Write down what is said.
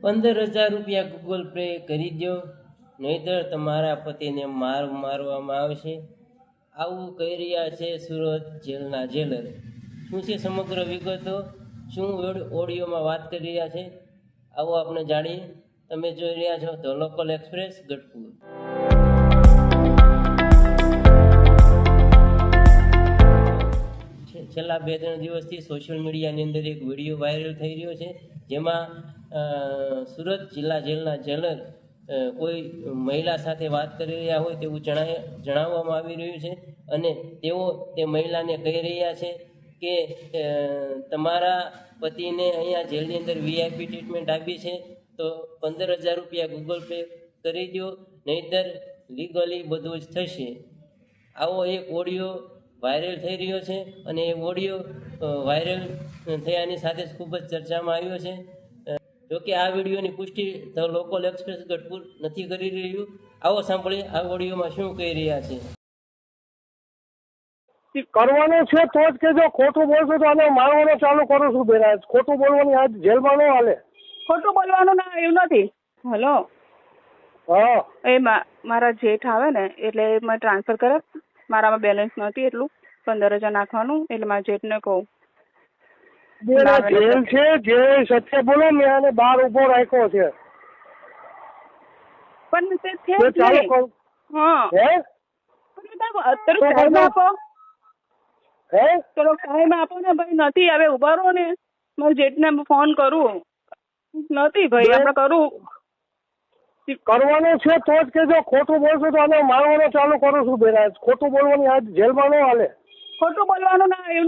પંદર હજાર રૂપિયા ગૂગલ પે કરી દો નહીંતર તમારા પતિને માર મારવામાં આવશે. આવું કહી રહ્યા છે સુરત જેલના જેલર. શું છે સમગ્ર વિગતો? શું ઓડિયોમાં વાત કરી રહ્યા છે? આવો આપણે જાણીએ. તમે જોઈ રહ્યા છો તો લોકલ એક્સપ્રેસ, ગઢપુર. છેલ્લા બે ત્રણ દિવસથી સોશિયલ મીડિયાની અંદર એક વીડિયો વાયરલ થઈ રહ્યો છે, જેમાં સુરત જિલ્લા જેલના જેલર કોઈ મહિલા સાથે વાત કરી રહ્યા હોય તેવું જણાય, જણાવવામાં આવી રહ્યું છે અને તેઓ તે મહિલાને કહી રહ્યા છે કે તમારા પતિને અહીંયા જેલની અંદર વીઆઈપી ટ્રીટમેન્ટ આપી છે, તો પંદર હજાર રૂપિયા ગૂગલ પે કરી દો નહીંતર લીગલી બધું જ થશે. આવો એક ઓડિયો વાયરલ થઈ રહ્યો છે અને એ ઓડિયો વાયરલ થયાની સાથે જ ખૂબ જ ચર્ચામાં આવ્યો છે. જોકે આ વિડીયોની પુષ્ટિ ધ લોકલ એક્સપ્રેસ ગઢપુર નથી કરી રહ્યું. આવો સાંભળીએ આ ઓડિયોમાં શું કહી રહ્યા છે. કરવાનું છે તો જ કે જો ખોટું બોલશો તો અમે મારવાનું ચાલુ કરું છું બેરા ખોટું બોલવાની આજ જેલમાં ન હાલે. ખોટું બોલવાનું ના એવું નથી. હલો? હા. એ મારા જેઠ આવે ને એટલે મેં ટ્રાન્સફર કરે. મારામાં બેલેન્સ નથી એટલું. પંદર હજાર નાખવાનું એટલે મારા જેઠને કહું. જેલ છે જે સત્ય બોલો મેં આને બહાર ઊભો રાખ્યો છે. પણ તે છે તે જ ચાલુ નહીં. કરું હા. હે? પણ તમે અત્યારે ટાઈમ આપો. હે? થોડો ટાઈમ આપો ને ભાઈ નથી હવે ઊભા રહો ને. મારા જેઠને ફોન કરું. નથી ભાઈ આપણે કરું. કરવાનું છે તો જ કે જો ખોટું બોલશો તો આને મારવાનું ચાલુ કરું છું બેરા ખોટું બોલવાની આજ જેલમાં ન હાલે. ખોટું બોલવાનું ના, એવું